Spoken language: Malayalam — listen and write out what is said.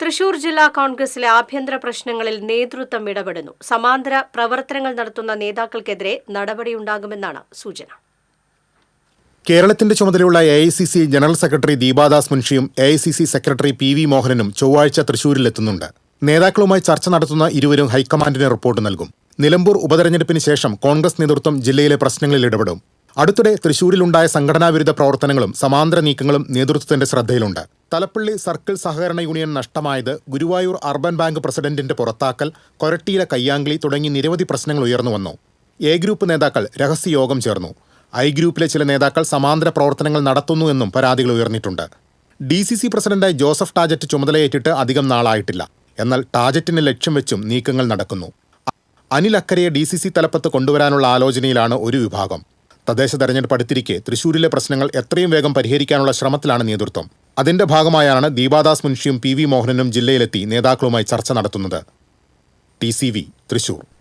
തൃശൂർ ജില്ലാ കോൺഗ്രസിലെ ആഭ്യന്തര പ്രശ്നങ്ങളിൽ നേതൃത്വം ഇടപെടുന്നു. സമാന്തര പ്രവർത്തനങ്ങൾ നടത്തുന്ന നേതാക്കൾക്കെതിരെ നടപടിയുണ്ടാകുമെന്നാണ് സൂചന. കേരളത്തിന്റെ ചുമതലയുള്ള A I C C general secretary Deepadas മുൻഷിയും A I C C secretary P V മോഹനനും ചൊവ്വാഴ്ച തൃശൂരിലെത്തുന്നുണ്ട്. നേതാക്കളുമായി ചർച്ച നടത്തുന്ന ഇരുവരും ഹൈക്കമാൻഡിന് റിപ്പോർട്ട് നൽകും. നിലമ്പൂർ ഉപതെരഞ്ഞെടുപ്പിന് ശേഷം കോൺഗ്രസ് നേതൃത്വം ജില്ലയിലെ പ്രശ്നങ്ങളിൽ ഇടപെടും. അടുത്തിടെ തൃശൂരിലുണ്ടായ സംഘടനാവിരുദ്ധ പ്രവർത്തനങ്ങളും സമാന്തര നീക്കങ്ങളും നേതൃത്വത്തിന്റെ ശ്രദ്ധയിലുണ്ട്. തലപ്പള്ളി സർക്കിൾ സഹകരണ യൂണിയൻ നഷ്ടമായത് ഗുരുവായൂർ അർബൻ ബാങ്ക് പ്രസിഡന്റിന്റെ പുറത്താക്കൽ കൊരട്ടിയിലെ കയ്യാങ്കളി തുടങ്ങി നിരവധി പ്രശ്നങ്ങൾ ഉയർന്നു വന്നു. എ ഗ്രൂപ്പ് നേതാക്കൾ രഹസ്യയോഗം ചേർന്നു. ഐ ഗ്രൂപ്പിലെ ചില നേതാക്കൾ സമാന്തര പ്രവർത്തനങ്ങൾ നടത്തുന്നു എന്നും പരാതികൾ ഉയർന്നിട്ടുണ്ട്. ഡി സി സി പ്രസിഡന്റായി ജോസഫ് ടാജറ്റ് ചുമതലയേറ്റിട്ട് അധികം നാളായിട്ടില്ല. എന്നാൽ ടാജറ്റിനെ ലക്ഷ്യം വെച്ചും നീക്കങ്ങൾ നടക്കുന്നു. അനിൽ അക്കരയെ ഡി സി സി തലപ്പത്ത് കൊണ്ടുവരാനുള്ള ആലോചനയിലാണ് ഒരു വിഭാഗം. തദ്ദേശ തെരഞ്ഞെടുപ്പ് അടുത്തിരിക്കെ തൃശൂരിലെ പ്രശ്നങ്ങൾ എത്രയും വേഗം പരിഹരിക്കാനുള്ള ശ്രമത്തിലാണ് നേതൃത്വം. അതിന്റെ ഭാഗമായാണ് ദീപാദാസ് മുൻഷിയും പി വി മോഹനനും ജില്ലയിലെത്തി നേതാക്കളുമായി ചർച്ച നടത്തുന്നത്. T C V Thrissur.